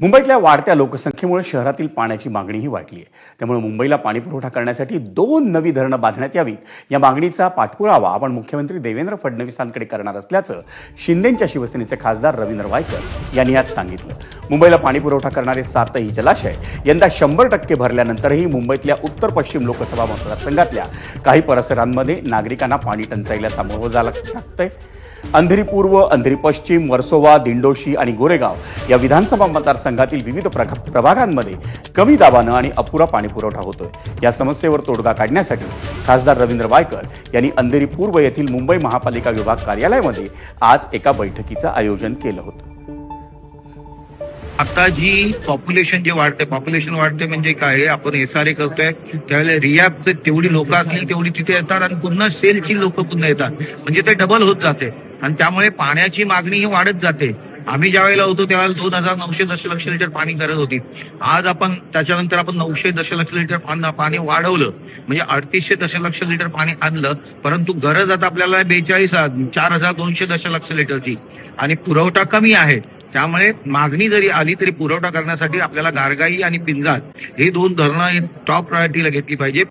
मुंबईतल्या वाढत्या लोकसंख्येमुळे शहरातील पाण्याची मागणीही वाढली आहे. त्यामुळे मुंबईला पाणी पुरवठा करण्यासाठी दोन नवी धरणं बांधण्यात यावीत. या मागणीचा पाठपुरावा आपण मुख्यमंत्री देवेंद्र फडणवीसांकडे करणार असल्याचं शिंदेच्या शिवसेनेचे खासदार रवींद्र वायकर यांनी आज सांगितलं. मुंबईला पाणी पुरवठा करणारे सातही जलाशय यंदा शंभर टक्के भरल्यानंतरही मुंबईतल्या उत्तर पश्चिम लोकसभा मतदारसंघातल्या काही परिसरांमध्ये नागरिकांना पाणी टंचाईला सामोरं जावं लागतंय. अंधेरी पूर्व अंधेरी पश्चिम वर्सोवा दिंडोशी आणि गोरेगाव या विधानसभा मतदारसंघातील विविध प्रभागांमध्ये कमी दाबानं आणि अपुरा पाणीपुरवठा होतोय. या समस्येवर तोडगा काढण्यासाठी खासदार रवींद्र वायकर यांनी अंधेरी पूर्व येथील मुंबई महापालिका विभाग कार्यालयामध्ये आज एका बैठकीचं आयोजन केलं होतं. आता जी पॉप्युलेशन जे वाढते पॉप्युलेशन वाढते म्हणजे काय आपण एस आर ए करतोय त्यावेळेला रियाबचे तेवढी लोक असतील तेवढी तिथे येतात आणि पुन्हा सेलची लोक पुन्हा येतात. म्हणजे ते डबल होत जाते. आणि त्यामुळे पाण्याची मागणी ही वाढत जाते. आम्ही ज्या वेळेला होतो त्यावेळेला दोन हजार नऊशे दशलक्ष लिटर पाणी गरज होती. आज आपण त्याच्यानंतर आपण नऊशे दशलक्ष लिटर पाणी वाढवलं. म्हणजे अडतीसशे दशलक्ष लिटर पाणी आणलं. परंतु गरज आता आपल्याला बेचाळीस चार हजार दोनशे दशलक्ष लिटरची. आणि पुरवठा कमी आहे. त्यामुळे मागणी जरी आली तरी पुरवठा करण्यासाठी आपल्याला गारगाई आणि पिंजाळ हे दोन धरणं टॉप प्रायोरिटीला घेतली पाहिजे.